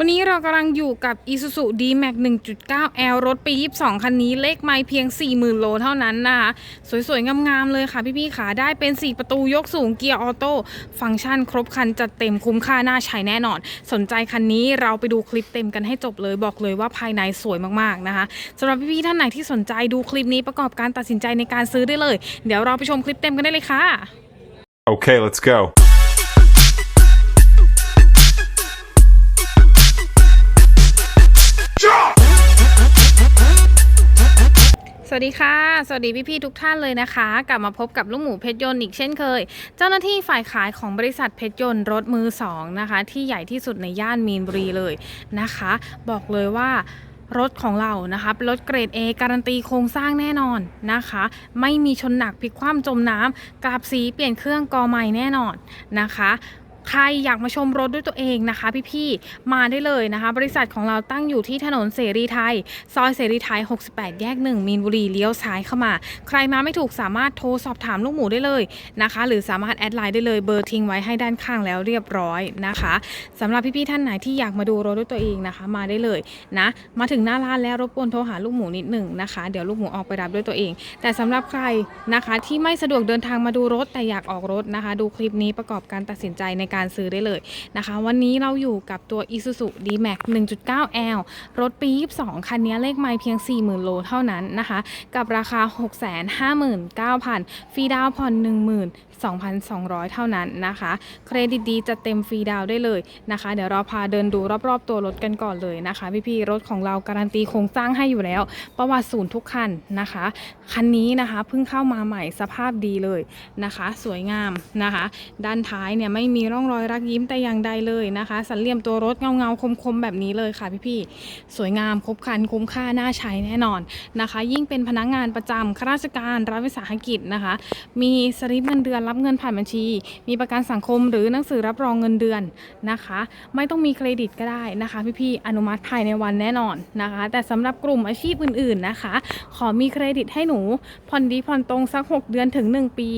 วันนี้เรากำลังอยู่กับ Isuzu D-Max 1.9L รถปี 22 คันนี้เลขไมล์เพียง 40,000 โลเท่านั้นนะคะ สวยๆ งามๆ เลยค่ะพี่ๆขาได้เป็น 4 ประตูยกสูงเกียร์ออโต้ ฟังก์ชันครบคันจัดเต็มคุ้มค่าน่าใช้แน่นอน สนใจคันนี้เราไปดูคลิปเต็มกันให้จบเลยบอกเลยว่าภายในสวยมากๆนะคะสำหรับพี่ๆท่านไหนที่สนใจดูคลิปนี้ประกอบการตัดสินใจในการซื้อได้เลย เดี๋ยวเราไปชมคลิปเต็มกันได้เลยค่ะ Okay, let's go. วัสดีค่ะ สวัสดีพี่ ๆ ทุกท่านเลยนะคะ กลับมาพบกับลูกหมูเพชรยนต์อีกเช่นเคย เจ้าหน้าที่ฝ่ายขายของบริษัทเพชรยนต์รถมือสองนะคะ ที่ใหญ่ที่สุดในย่านมีนบุรีเลยนะคะ บอกเลยว่ารถของเรานะคะเป็นรถเกรด A การันตีโครงสร้างแน่นอนนะคะ ไม่มีชนหนักพลิกคว่ำจมน้ำกราบสีเปลี่ยนเครื่องกอใหม่แน่นอนนะคะ ใครอยากมาชมรถด้วยตัวเองนะคะ พี่ๆมาได้เลยนะคะ บริษัทของเราตั้งอยู่ที่ถนนเสรีไทย ซอยเสรีไทย 68 แยก 1 มีนบุรีเลี้ยวซ้ายเข้ามา ใครมาไม่ถูกสามารถโทรสอบถามลูกหมูได้เลยนะคะ หรือสามารถแอดไลน์ได้เลยเบอร์ทิ้งไว้ให้ด้านข้างแล้วเรียบร้อยนะคะสำหรับพี่ๆท่านไหนที่อยากมาดูรถด้วยตัวเองนะคะ มาได้เลยนะ มาถึงหน้าร้านแล้วรบกวนโทรหาลูกหมูนิดหนึ่งนะคะ เดี๋ยวลูกหมูออกไปรับด้วยตัวเอง แต่สำหรับใครนะคะที่ไม่สะดวกเดินทางมาดูรถแต่อยากออกรถนะคะ ดูคลิปนี้ประกอบการตัดสินใจในการซื้อได้เลยนะคะ วันนี้เราอยู่กับตัว Isuzu D-Max 1.9L รถปี 22 คันนี้เลขไมล์เพียง 40,000 โลเท่านั้นนะคะ กับราคา 659,000 ฟรีดาวผ่อน12,200 เท่านั้นนะคะ เครดิตดีจะเต็มฟรีดาวได้เลยนะคะ เดี๋ยวเราพาเดินดูรอบๆ ตัวรถกันก่อนเลยนะคะ พี่ๆ รถของเราการันตีโครงสร้างให้อยู่แล้ว ประวัติศูนย์ทุกคันนะคะ คันนี้นะคะเพิ่งเข้ามาใหม่สภาพดีเลยนะคะ สวยงามนะคะ ด้านท้ายเนี่ยไม่มีร่องรอยรักยิ้มแต่อย่างใดเลยนะคะ สันเหลี่ยมตัวรถเงาเงาๆคมๆ แบบนี้เลยค่ะพี่ๆสวยงามครบครันคุ้มค่าน่าใช้แน่นอนนะคะ ยิ่งเป็นพนักงานประจำข้าราชการรัฐวิสาหกิจนะคะ มีสลิปเงินเดือนรับเงินผ่านบัญชี มีประกันสังคมหรือหนังสือรับรองเงินเดือนนะคะ ไม่ต้องมีเครดิตก็ได้นะคะ พี่ๆอนุมัติภายในวันแน่นอนนะคะ แต่สำหรับกลุ่มอาชีพอื่น ๆนะคะ ขอมีเครดิตให้หนูผ่อนดีผ่อนตรงสัก 6 เดือนถึง 1 ปี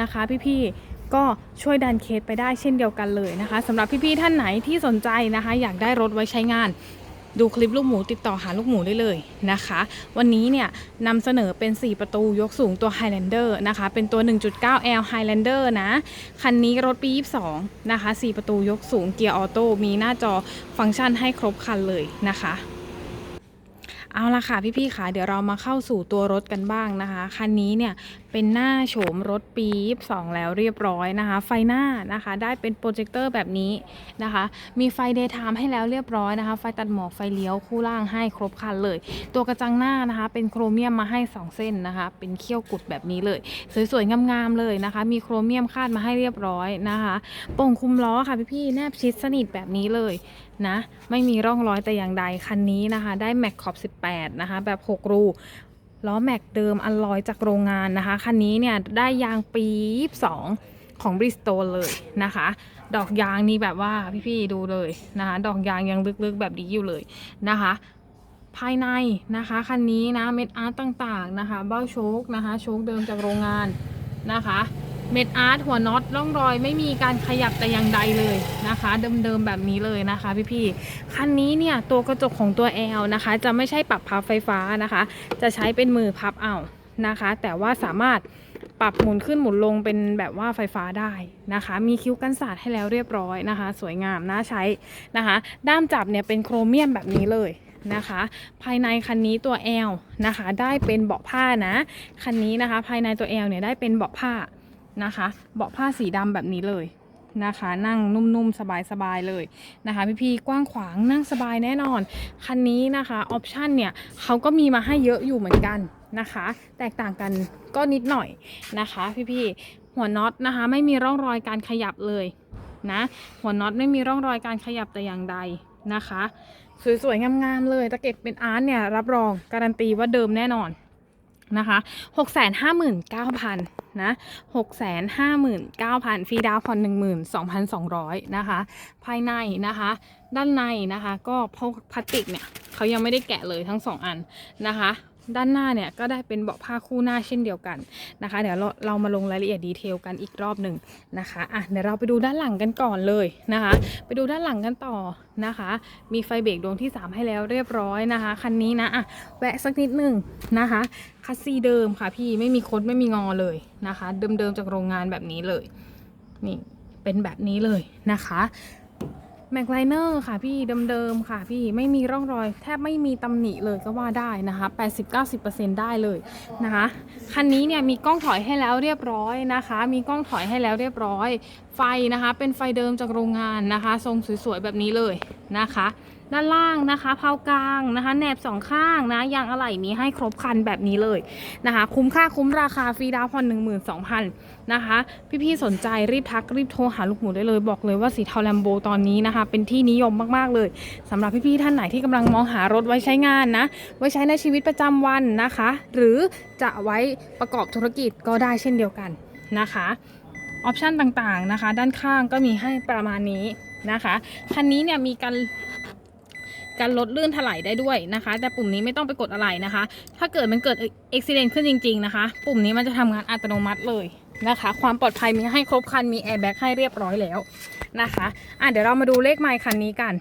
นะคะ พี่ๆ ก็ช่วยดันเคสไปได้เช่นเดียวกันเลยนะคะสำหรับพี่ๆท่านไหนที่สนใจนะคะ อยากได้รถไว้ใช้งาน ดูคลิปลูกหมูติดต่อหาลูกหมูได้เลยนะคะ วันนี้เนี่ยนำเสนอเป็น 4 ประตูยกสูงตัว Highlander นะคะ เป็นตัว 1.9L Highlander นะ คันนี้รถปี 22 นะคะ 4 ประตูยกสูงเกียร์ออโต้มีหน้าจอฟังก์ชันให้ครบคันเลยนะคะเอาละค่ะพี่ๆค่ะเดี๋ยวเรามาเข้าสู่ตัวรถกันบ้างนะคะ คันนี้เนี่ย เป็นหน้าโฉมรถปี22แล้วเรียบร้อยนะคะ ไฟหน้านะคะ ได้เป็นโปรเจคเตอร์แบบนี้นะคะ มีไฟเดย์ไทม์ให้แล้วเรียบร้อยนะคะ ไฟตัดหมอกไฟเลี้ยวคู่ล่างให้ครบคันเลย ตัวกระจังหน้านะคะ เป็นโครเมียมมาให้ 2 เส้นนะคะ เป็นเขี้ยวกุดแบบนี้เลย สวยๆงามๆเลยนะคะ มีโครเมียมคาดมาให้เรียบร้อยนะคะโป่งคุมล้อค่ะพี่ๆแนบชิดสนิทแบบนี้เลยนะ ไม่มีร่องรอยแต่อย่างใดคันนี้นะคะ ได้แม็กขอบ 18 นะคะ แบบ 6 รู ล้อแม็กเดิมอัลลอยจากโรงงานนะคะ คันนี้เนี่ยได้ยางปี22ของบริสโตลเลยนะคะ ดอกยางนี่แบบว่าพี่ๆดูเลยนะคะ ดอกยางยังลึกๆแบบนี้อยู่เลยนะคะภายในนะคะคันนี้นะเม็ดอาร์ตต่างๆนะคะ เบ้าโชคนะคะ โชคเดิมจากโรงงานนะคะ เม็ดอาร์ตหัวน็อตร่องรอยไม่มีการขยับแต่อย่างใดเลยนะคะ เดิมๆแบบนี้เลยนะคะพี่ๆคันนี้เนี่ยตัวกระจกของตัว L นะคะ จะไม่ใช่ปรับพับไฟฟ้านะคะ จะใช้เป็นมือพับเอานะคะ แต่ว่าสามารถปรับหมุนขึ้นหมุนลงเป็นแบบว่าไฟฟ้าได้นะคะ มีคิ้วกันสาดให้แล้วเรียบร้อยนะคะ สวยงามน่าใช้นะคะ ด้ามจับเนี่ยเป็นโครเมียมแบบนี้เลยนะคะ ภายในคันนี้ตัว L นะคะ ได้เป็นเบาะผ้านะ คันนี้นะคะ ภายในตัว L เนี่ยได้เป็นเบาะผ้า นะคะ เบาะผ้าสีดำแบบนี้เลยนะคะ นั่งนุ่มๆ สบายๆ เลยนะคะ พี่ๆ กว้างขวางนั่งสบายแน่นอน คันนี้นะคะออปชันเนี่ยเขาก็มีมาให้เยอะอยู่เหมือนกันนะคะ แตกต่างกันก็นิดหน่อยนะคะ พี่ๆ หัวน็อตนะคะ ไม่มีร่องรอยการขยับเลยนะหัวน็อตไม่มีร่องรอยการขยับแต่อย่างใดนะคะสวยๆงามๆเลยตะเก็บเป็นอาร์ตเนี่ยรับรองการันตีว่าเดิมแน่นอนนะคะ 659,000 นะ659,000ฟรีดาวน์ผ่อน12,200นะคะ ภายในนะคะ ด้านในนะคะ ก็พวกพลาสติกเนี่ยเขายังไม่ได้แกะเลยทั้งสองอันนะคะ ด้านหน้าเนี่ยก็ได้เป็นเบาะผ้าคู่หน้าเช่นเดียวกันนะคะ เดี๋ยวเราเรามาลงรายละเอียดดีเทลกันอีกรอบหนึ่งนะคะอะเดี๋ยวเราไปดูด้านหลังกันก่อนเลยนะคะ ไปดูด้านหลังกันต่อนะคะ มีไฟเบรกดวงที่ 3 ให้แล้วเรียบร้อยนะคะคันนี้นะอะแวะสักนิดหนึ่งนะคะคัสซีเดิมค่ะพี่ไม่มีคดไม่มีงอเลยนะคะ เดิมๆจากโรงงานแบบนี้เลยนี่เป็นแบบนี้เลยนะคะ แม็กไลเนอร์ค่ะพี่เดิมๆค่ะพี่ไม่มีร่องรอย แทบไม่มีตำหนิเลยก็ว่าได้นะคะ 80-90%ได้เลยนะคะ คันนี้เนี่ยมีกล้องถอยให้แล้วเรียบร้อยนะคะ มีกล้องถอยให้แล้วเรียบร้อย ไฟนะคะ เป็นไฟเดิมจากโรงงานนะคะ ทรงสวยๆแบบนี้เลยนะคะ ด้านล่างนะคะเพากลางนะคะแหนบสองข้างนะยางอะไหล่มีให้ครบคันแบบนี้เลยนะคะ คุ้มค่าคุ้มราคาฟรีดาวน์ผ่อน12,000นะคะ พี่ๆสนใจรีบทักรีบโทรหาลูกหมูได้เลยบอกเลยว่าสีเทาแลมโบตอนนี้นะคะ เป็นที่นิยมมากๆเลยสำหรับพี่ๆท่านไหนที่กำลังมองหารถไว้ใช้งานนะไว้ใช้ในชีวิตประจำวันนะคะ หรือจะไว้ประกอบธุรกิจก็ได้เช่นเดียวกันนะคะออปชันต่างๆนะคะ ด้านข้างก็มีให้ประมาณนี้นะคะ คันนี้เนี่ยมีการ การลดลื่นถลายได้ด้วยนะคะ แต่ปุ่มนี้ไม่ต้องไปกดอะไรนะคะ ถ้าเกิดมันเกิดอุบิเหตุขึ้นจริง ๆนะคะ ปุ่มนี้มันจะทำงานอัตโนมัติเลยนะคะ ความปลอดภัยมีให้ครบครันมีแอร์แบ็กให้เรียบร้อยแล้วนะคะอะเดี๋ยวเรามาดูเลขไมค์คันนี้กัน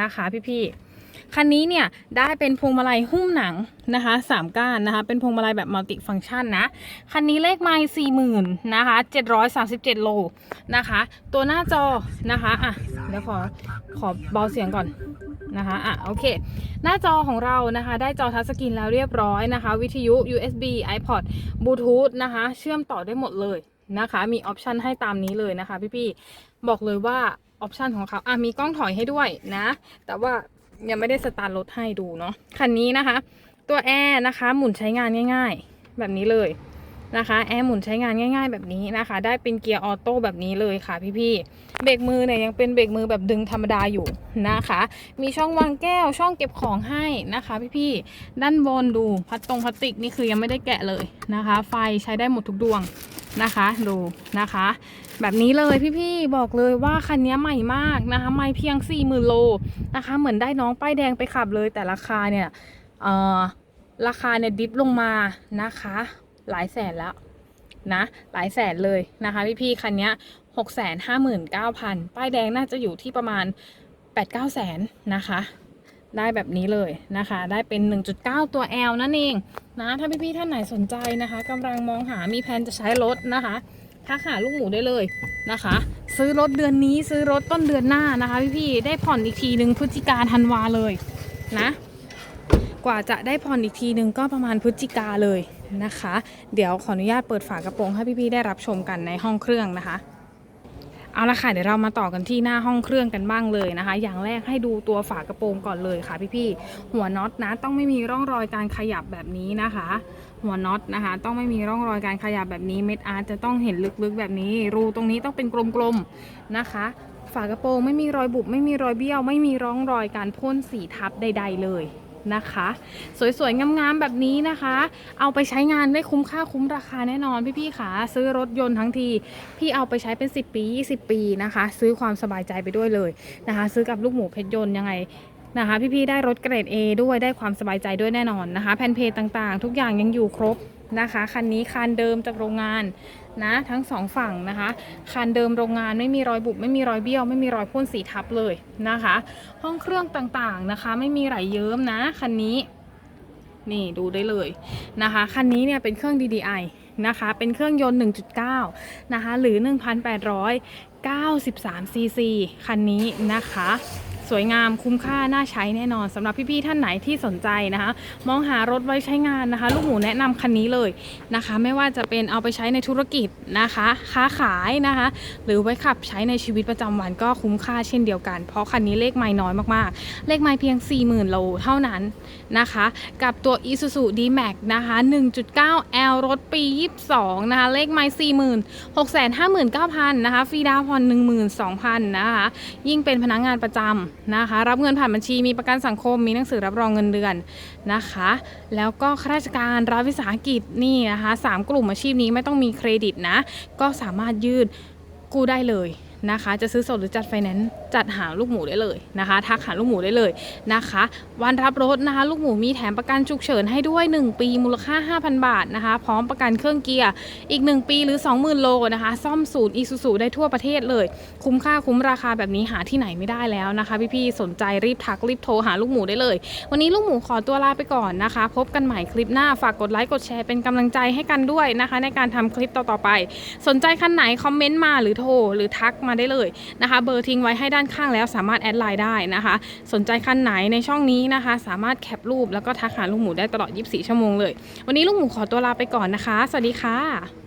นะคะ พี่ๆ คันนี้เนี่ยได้เป็นพวงมาลัยหุ้มหนังนะคะสามก้านนะคะ เป็นพวงมาลัยแบบมัลติฟังก์ชันนะ คันนี้เลขไมค์สี่หมื่นนะคะเจ็ดร้อยสามสิบเจ็ดโลนะคะ ตัวหน้าจอนะคะอะเดี๋ยวขอขอเบาเสียงก่อนนะคะอะโอเค หน้าจอของเรานะคะ ได้จอทัชสกรีนแล้วเรียบร้อยนะคะ วิทยุ USB iPod Bluetooth นะคะ เชื่อมต่อได้หมดเลยนะคะ มีออปชันให้ตามนี้เลยนะคะพี่ๆบอกเลยว่าออปชันของเขาอะมีกล้องถอยให้ด้วยนะ แต่ว่า ยังไม่ได้สตาร์ทรถให้ดูเนาะคันนี้นะคะ ตัวแอร์นะคะ หมุนใช้งานง่าย ๆ แบบนี้เลยนะคะ แอร์หมุนใช้งานง่าย ๆ แบบนี้นะคะ ได้เป็นเกียร์ออโต้แบบนี้เลยค่ะพี่ๆเบรกมือเนี่ยยังเป็นเบรกมือแบบดึงธรรมดาอยู่นะคะ มีช่องวางแก้วช่องเก็บของให้นะคะ พี่ๆด้านบนดูพลาสตรงพลาสติกนี่คือยังไม่ได้แกะเลยนะคะ ไฟใช้ได้หมดทุกดวง นะคะดูนะคะ แบบนี้เลยพี่ๆบอกเลยว่าคันนี้ใหม่มากนะคะ ไม่เพียง 4 0,000 โลนะคะ เหมือนได้น้องป้ายแดงไปขับเลย แต่ราคาเนี่ยเอ่อราคาเนี่ยดิฟลงมานะคะ หลายแสนแล้วนะหลายแสนเลยนะคะพี่ๆคันนี้6 5 9 0 0 0ป้ายแดงน่าจะอยู่ที่ประมาณ8-9แสนนะคะ ได้แบบนี้เลยนะคะ ได้เป็น 1.9 ตัว L นั่นเอง นะถ้าพี่ๆท่านไหนสนใจนะคะกำลังมองหามีแผนจะใช้รถนะคะทักหาลูกหมูได้เลยนะคะ ซื้อรถเดือนนี้ซื้อรถต้นเดือนหน้านะคะพี่ๆได้ผ่อนอีกทีหนึ่งพฤศจิกาธันวาเลยนะ กว่าจะได้ผ่อนอีกทีหนึ่งก็ประมาณพฤศจิกาเลยนะคะ เดี๋ยวขออนุญาตเปิดฝากระโปรงให้พี่ๆได้รับชมกันในห้องเครื่องนะคะ เอาละค่ะเดี๋ยวเรามาต่อกันที่หน้าห้องเครื่องกันบ้างเลยนะคะ อย่างแรกให้ดูตัวฝากระโปรงก่อนเลยค่ะพี่ๆหัวน็อตนะต้องไม่มีร่องรอยการขยับแบบนี้นะคะ หัวน็อตนะคะ ต้องไม่มีร่องรอยการขยับแบบนี้เม็ดอาร์ตจะต้องเห็นลึกๆแบบนี้ รูตรงนี้ต้องเป็นกลมๆนะคะ ฝากระโปรงไม่มีรอยบุบไม่มีรอยเบี้ยว ไม่มีร่องรอยการพ่นสีทับใด ๆ เลย นะคะ สวยๆ งามๆ แบบนี้นะคะ เอาไปใช้งานได้คุ้มค่าคุ้มราคาแน่นอนพี่ๆขาซื้อรถยนต์ทั้งที พี่เอาไปใช้เป็น 10 ปี 20 ปีนะคะ ซื้อความสบายใจไปด้วยเลยนะคะ ซื้อกับลูกหมูเพชรยนต์ยังไงนะคะ พี่ๆได้รถเกรด A ด้วยได้ความสบายใจด้วยแน่นอนนะคะ แผ่นเพจต่างๆ ทุกอย่างยังอยู่ครบ นะคะ คันนี้คันเดิมจากโรงงานนะทั้งสองฝั่งนะคะคันเดิมโรงงานไม่มีรอยบุบไม่มีรอยเบี้ยว ไม่มีรอยพ่นสีทับเลยนะคะ ห้องเครื่องต่างๆนะคะ ไม่มีไหลเยิ้มนะคันนี้นี่ดูได้เลยนะคะคันนี้เนี่ยเป็นเครื่อง DDI นะคะเป็นเครื่องยนต์ 1.9 นะคะหรือ 1,893ซีซีคันนี้นะคะ สวยงามคุ้มค่าน่าใช้แน่นอนสำหรับพี่ๆท่านไหนที่สนใจนะคะ มองหารถไว้ใช้งานนะคะ ลูกหมูแนะนำคันนี้เลยนะคะ ไม่ว่าจะเป็นเอาไปใช้ในธุรกิจนะคะ ค้าขายนะคะ หรือไว้ขับใช้ในชีวิตประจำวันก็คุ้มค่าเช่นเดียวกัน เพราะคันนี้เลขไม่น้อยมากๆ เลขไม่เพียง 40,000โลเท่านั้นนะคะ กับตัว Isuzu D-Max นะคะ 1.9L รถปี 22 นะคะ เลขไม่40,000 659,000 นะคะ ฟรีดาวผ่อน12,000 นะคะ ยิ่งเป็นพนักงานประจำนะคะ รับเงินผ่านบัญชีมีประกันสังคมมีหนังสือรับรองเงินเดือนนะคะ แล้วก็ข้าราชการรัฐวิสาหกิจนี่นะคะสามกลุ่มอาชีพนี้ไม่ต้องมีเครดิตนะ ก็สามารถยืดกู้ได้เลยนะคะ จะซื้อสดหรือจัดไฟแนนซ์ จัดหาลูกหมูได้เลยนะคะ ทักหาลูกหมูได้เลยนะคะ วันรับรถนะคะลูกหมูมีแถมประกันฉุกเฉินให้ด้วย 1 ปีมูลค่า 5,000 บาทนะคะ พร้อมประกันเครื่องเกียร์อีก 1 ปีหรือ 20,000 โลนะคะ ซ่อมศูนย์อีซูซูได้ทั่วประเทศเลย คุ้มค่าคุ้มราคาแบบนี้หาที่ไหนไม่ได้แล้วนะคะ พี่ๆสนใจรีบทักรีบโทรหาลูกหมูได้เลย วันนี้ลูกหมูขอตัวลาไปก่อนนะคะ พบกันใหม่คลิปหน้าฝากกดไลค์กดแชร์เป็นกำลังใจให้กันด้วยนะคะ ในการทำคลิปต่อๆไป สนใจคันไหนคอมเมนต์มาหรือโทรหรือทักมาได้เลยนะคะ เบอร์ทิ้งไว้ให้ด้านข้างแล้วสามารถแอดไลน์ได้นะคะ สนใจคันไหนในช่องนี้นะคะ สามารถแคปรูปแล้วก็ทักหาลูกหมูได้ตลอด 24 ชั่วโมงเลย วันนี้ลูกหมูขอตัวลาไปก่อนนะคะ สวัสดีค่ะ